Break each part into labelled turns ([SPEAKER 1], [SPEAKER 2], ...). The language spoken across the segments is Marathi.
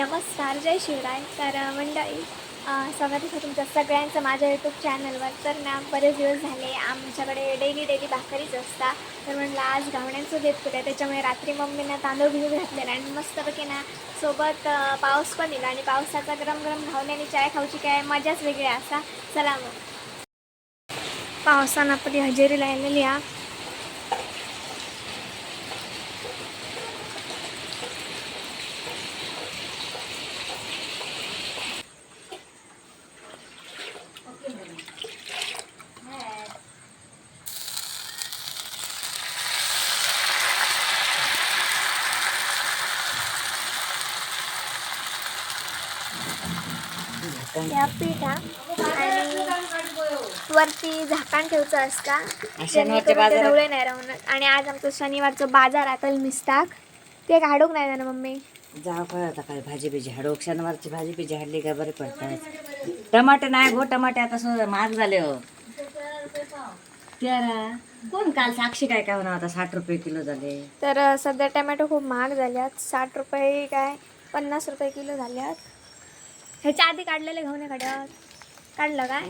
[SPEAKER 1] नमस्कार जय शिवराय. तर मंडळी स्वागत आहे तुमच्या सगळ्यांचं माझ्या यूट्यूब चॅनलवर तर ना बरेच दिवस झाले आमच्याकडे डेली डेली भाकरीच असता. तर म्हणलं आज घावण्यांचं देत करूया त्याच्यामुळे रात्री मम्मीनं तांदूळ भिजत घातलेला आणि मस्तपैकी ना सोबत पाऊस पण दिला आणि पावसाचा गरम गरम घावण्याने चाय खाऊची काय मजाच वेगळी आहे. असा चला मग. पावसानं आपली हजेरी लायलेली हा या पिठा आणि वरती झाकण ठेवचं असता जेणेकरून ते ढवळे नाही राहून आणि आज आमचं शनिवारचं बाजार आता मिस्ताक. ते काढूक नाही ना मम्मी.
[SPEAKER 2] जाऊ काय आता काय भाजी बिजी हाडू शनिवारची भाजी बिजी हाडली काय बरे पडतात. टमाटे नाही गो टमाटे आता सो महाग झाले हो. त्याला कोण काल साक्षी काय काय होणार आता साठ रुपये किलो झाले?
[SPEAKER 1] तर सध्या टमॅटो खूप महाग झाल्यात साठ रुपये काय? पन्नास रुपये किलो झाल्यात ह्याच्या आधी काढलेले घेऊन काढ्यात काढलं काय.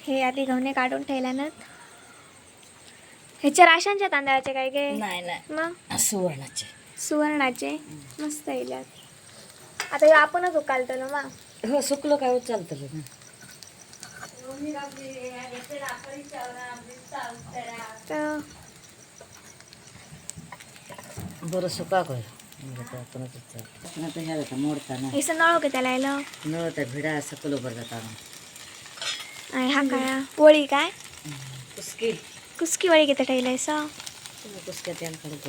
[SPEAKER 1] हे आधी गव्हाणे काढून ठेवल्यानं ह्याच्या राशांच्या तांदळाचे काय गे?
[SPEAKER 2] नाही नाही.
[SPEAKER 1] मग?
[SPEAKER 2] सुवर्णाचे.
[SPEAKER 1] सुवर्णाचे. मस्त येल्यात आता हे आपणच उकालतो ना मग.
[SPEAKER 2] हो सुकलो काय चालतं ना
[SPEAKER 1] तर
[SPEAKER 2] बरं सुका कर आपणच चालतं आता ह्या जाता मोडताना
[SPEAKER 1] हे नळ का त्याला यायला?
[SPEAKER 2] नळता भिडा असं किलो भर जाता
[SPEAKER 1] आणि हा काय वळी काय?
[SPEAKER 2] कुसकी.
[SPEAKER 1] कुसकी वळी किती ठेवलायस
[SPEAKER 2] कुसक्या तेल काढत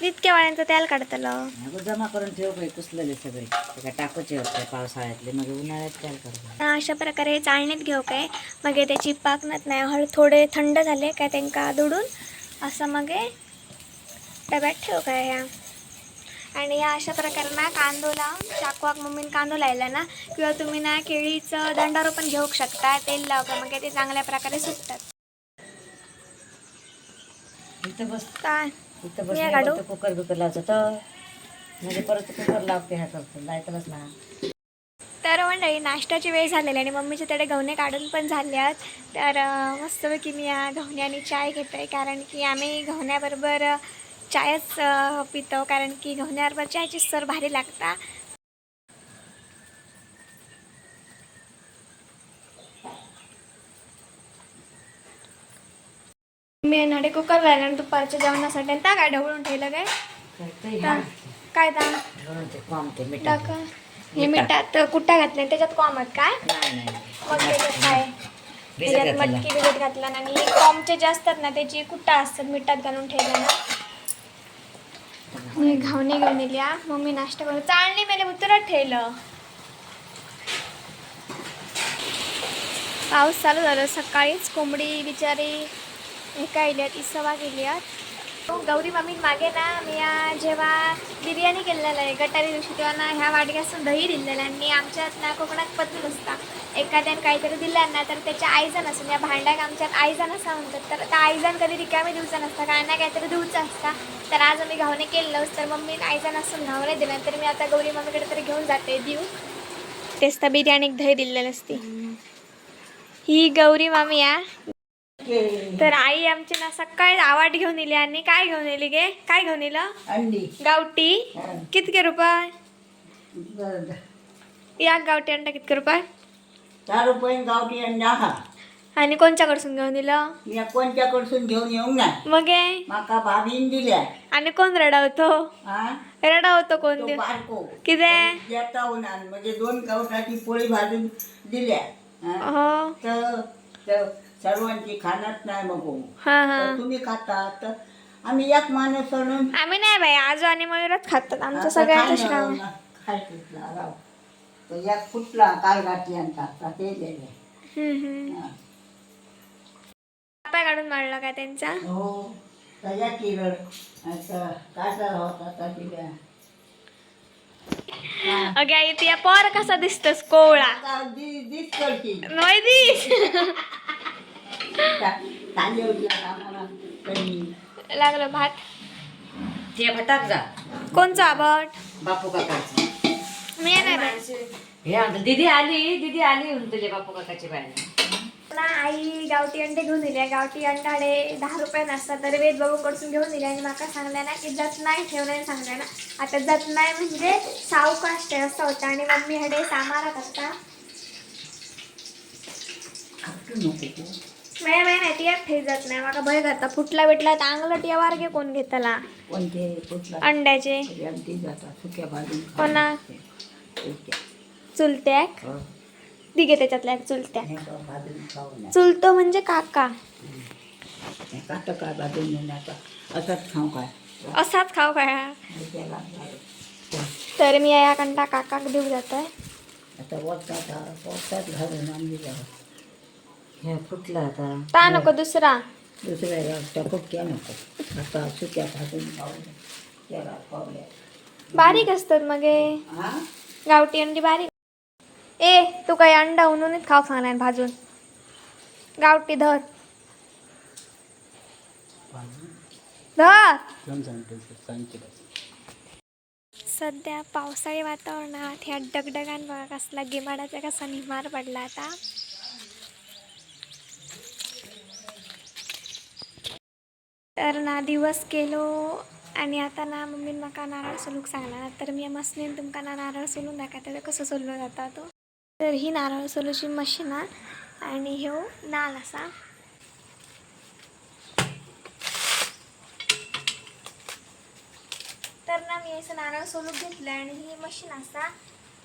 [SPEAKER 1] इतक्या वळ्यांचं त्याला काढतलं?
[SPEAKER 2] अगं जमा करून ठेव काही कुसलेले सगळे. ते काय टाकूचे होते पावसाळ्यातले मग उन्हाळ्यात काय करतो
[SPEAKER 1] अशा प्रकारे हे चाळणीत घेऊ काय? मग त्याची पाकणत नाही हळ थोडे थंड झाले काय त्यांका दुडून असं मग डब्यात ठेव काय ह्या आणि ह्या अशा प्रकारे ना कांदो लावून चाकवाक मम्मीने कांदो लायला ना किंवा तुम्ही ना केळीचं दंडारो पण घेऊ शकता तेल लाव का मग ते चांगल्या प्रकारे सुटतात काय?
[SPEAKER 2] कुकर बिकर लावतो. तर म्हणजे परत कुकर लावते ह्या करतो लायतलंच ना
[SPEAKER 1] तर मंडळी नाश्त्याची वेळ झालेली आणि मम्मीचे तडे गव्हाणे काढून पण झाल्यात तर अं, मस्तपैकी मी या गव्हाण्याने चाय घेत आहे कारण की आम्ही गव्हाण्याबरोबर अं, चायच पितो कारण की गव्हाण्याबरोबर चायची सर भारी लागता. मी नडे कुकर आणि दुपारच्या जेवणासाठी आणि त्या काय? ढवळून ठेवलं काय ता- काय ता
[SPEAKER 2] ते
[SPEAKER 1] टाका हे मिठात कुट्टा घातले त्याच्यात कॉमत काय?
[SPEAKER 2] नाही नाही.
[SPEAKER 1] मग त्याच्यात काय? त्याच्यात. मटकी बिजत घातला आणि हे कॉमचे जे असतात ना त्याची कुट्टा असतात? मिठात घालून ठेवल्या ना. मी घावणे घेऊन येल्या मग मम्मी नाश्ता करून चाळणी मेले उतरत ठेवलं. पाऊस चालू झालं सकाळीच कोंबडी बिचारी एका इल्यात इसवा गेल्यात गौरी मम्मी मागे ना मी जेव्हा बिर्याणी केलेलं आहे गटारी दिवशी तेव्हा ना ह्या वाडग्यासून दही दिलेलं आणि आमच्यात ना कोकणात पद्धत असता. एखाद्याने काहीतरी दिलं ना तर त्याच्या आईजण असून या भांड्याक आमच्यात आईजण असा म्हणतात. तर त्या आईजण कधी रिकामी दिवसा नसता काय ना काहीतरी दिवचं असता तर आज आम्ही घावणे केलंच तर मम्मी आईजण असून घावणे दिलं तर मी आता गौरी मम्मीकडे तरी घेऊन जाते. देऊ. तेच तर बिर्याणी दही दिलेलं असते. ही गौरी मामी या. तर आई आमची ना सकाळी आवाट घेऊन येली आणि काय घेऊन येली गे? काय घेऊन येलं
[SPEAKER 3] अंडी.
[SPEAKER 1] गावठी. कितके रुपये? या गावठी अंडा कितके रुपये?
[SPEAKER 3] चार रुपये गावठी अंडा हा.
[SPEAKER 1] आणि कोणच्याकडसून घेऊन दिलं?
[SPEAKER 3] मी कोणत्याकडसून घेऊन येऊ ना?
[SPEAKER 1] मग? हे?
[SPEAKER 3] माका भाभीन दिल्या.
[SPEAKER 1] आणि कोण रडावतो
[SPEAKER 3] हा?
[SPEAKER 1] रडावतो कोण
[SPEAKER 3] बारको.
[SPEAKER 1] किती
[SPEAKER 3] येता होणार म्हणजे दोन गावठाची पोळी भाजून दिल्या. हा?
[SPEAKER 1] हो.
[SPEAKER 3] तर सर्वांची खाणार नाही मग हो.
[SPEAKER 1] हा. हा
[SPEAKER 3] तुम्ही खाता तर आम्ही एक माणूस
[SPEAKER 1] आम्ही नाही बाई आजो आणि मयूरच खातात. आमचं सगळ्यांचं
[SPEAKER 3] खाणं
[SPEAKER 1] श्रावण.
[SPEAKER 3] राव. तो एक काल रात्री आणतात ते दिले.
[SPEAKER 1] पाय काढून मारला काय त्यांचा?
[SPEAKER 3] हो त्याच्या किरड कासा होता त्या दिल्या
[SPEAKER 1] अगे आई पोर कसा दिसतस कोवळा.
[SPEAKER 3] दिस करती
[SPEAKER 1] नाही दिस
[SPEAKER 3] चांगले होती आम्हाला कमी
[SPEAKER 1] लागलं भात
[SPEAKER 2] ते भटाक जा
[SPEAKER 1] कोणचा भट
[SPEAKER 2] बापू काकाची
[SPEAKER 1] मी नाही.
[SPEAKER 2] हे म्हणतो, दीदी आली दीदी आली म्हणून तुझ्या बापू काकाची बायला
[SPEAKER 1] ना आई गावठी अंडे घेऊन दिले गावठी अंडाडे दहा रुपये नसतात तर वेद बाबू कडसून घेऊन दिले आणि माका सांगल्या ना की जत नाही ठेवण्याने सांगल्या ना आता जत नाही म्हणजे सावकाश ठेव असं होतं आणि मम्मी हडे सामारा करता माझ्या बाय नाही ती ठेव जात नाही माका भय करता फुटला बिटला तर अंगलट या वारगे कोण घेतला?
[SPEAKER 3] कोणते? कुठला
[SPEAKER 1] अंड्याचे.
[SPEAKER 3] अगदी जातात. सुक्या भाजून
[SPEAKER 1] कोणा?
[SPEAKER 3] सुक्या.
[SPEAKER 1] चुलत्याक?
[SPEAKER 3] हो.
[SPEAKER 1] त्याच्यातल्या एक
[SPEAKER 3] हे भाजून खाऊ नये.
[SPEAKER 1] चुलतो म्हणजे काका.
[SPEAKER 3] कातं काय भाजून नाही आता? असंच खाऊ काय?
[SPEAKER 1] असाच खाऊ काय?
[SPEAKER 3] त्याला
[SPEAKER 1] तर मी या कंटा काकाक देऊ
[SPEAKER 3] घालून आणली जावं
[SPEAKER 2] हे फुटलं आता.
[SPEAKER 1] ता नको दुसरा.
[SPEAKER 3] दुसऱ्या त्या फुटक्या नको. आता सुक्या
[SPEAKER 1] बारीक असतात मग. हे. गावठी अंडी बारीक. ए तू काही अंडा उन्हूनच खाऊ सांगणार भाजून. गावठी धर. धर. सध्या पावसाळी वातावरणात ह्या डगडगान बघा कसला गिमाडाचा कसा निमार पडला आता. तर ना दिवस केलो आणि आता ना मम्मीन म्हाका नारळ सोलूक सांगला तर मी मसनीन तुमका ना नारळ सोलून दाखवता कसं सोललो जाता तो. तर ही नारळ सोलूची मशीन आणि ह्यो नाल असा तर ना मी असं नारळ सोलूक घेतलं आणि ही मशीन असा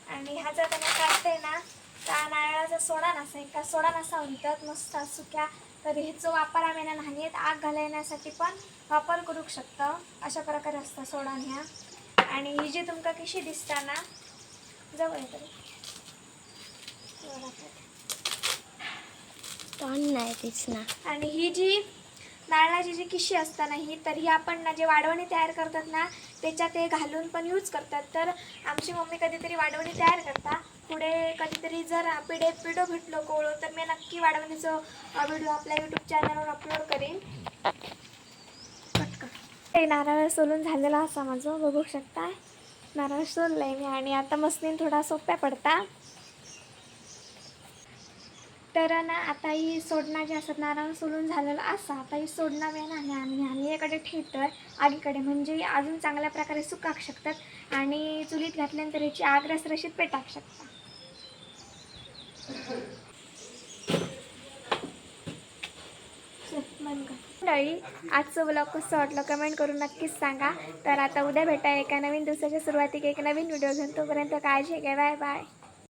[SPEAKER 1] आणि ह्या जर त्यांना काढते ना त्या नारळाचा सोडा नसा एका सोडा नसा होतात मस्त सुक्या तर ह्याचा वापर आम्ही ना न्हाणीत आग घालण्यासाठी पण वापर करू शकतो. अशा प्रकारे असता सोडा ह्या आणि ही जी तुमका कशी दिसता ना जवळ
[SPEAKER 4] ना
[SPEAKER 1] आणि ही जी नारळाची जी किशी असता ना ही तर ही आपण ना जे वाढवणी तयार करतात ना त्याच्यात ते घालून पण यूज करतात. तर आमची मम्मी कधीतरी वाढवणी तयार करता. पुढे कधीतरी जर पिढे पिढो भेटलो कोळो तर मी नक्की वाढवणीचं व्हिडिओ आपल्या यूट्यूब चॅनलवर अपलोड करेन. ते नारळ सोलून झालेला असा माझं बघू शकता नारळ सोललं आहे मी आणि आता मस्तीन थोडा सोप्या पडता. तर ना आता ही सोडणं जे असतात नारळ सोलून झालेलं असं आता ही सोडणं वेळ नाही आणि आम्ही एकडे ठेवतोय आगीकडे म्हणजे अजून चांगल्या प्रकारे सुकाक शकतात आणि चुलीत घातल्यानंतर याची आग रसरशीत पेटाक शकतात. मंडळी आजचं ब्लॉग कसं वाटलं कमेंट करून नक्कीच सांगा. तर आता उद्या भेटा एका नवीन दिवसाच्या सुरुवातीक एक नवीन व्हिडिओ घेऊन तोपर्यंत काळजी घ्या. Bye bye.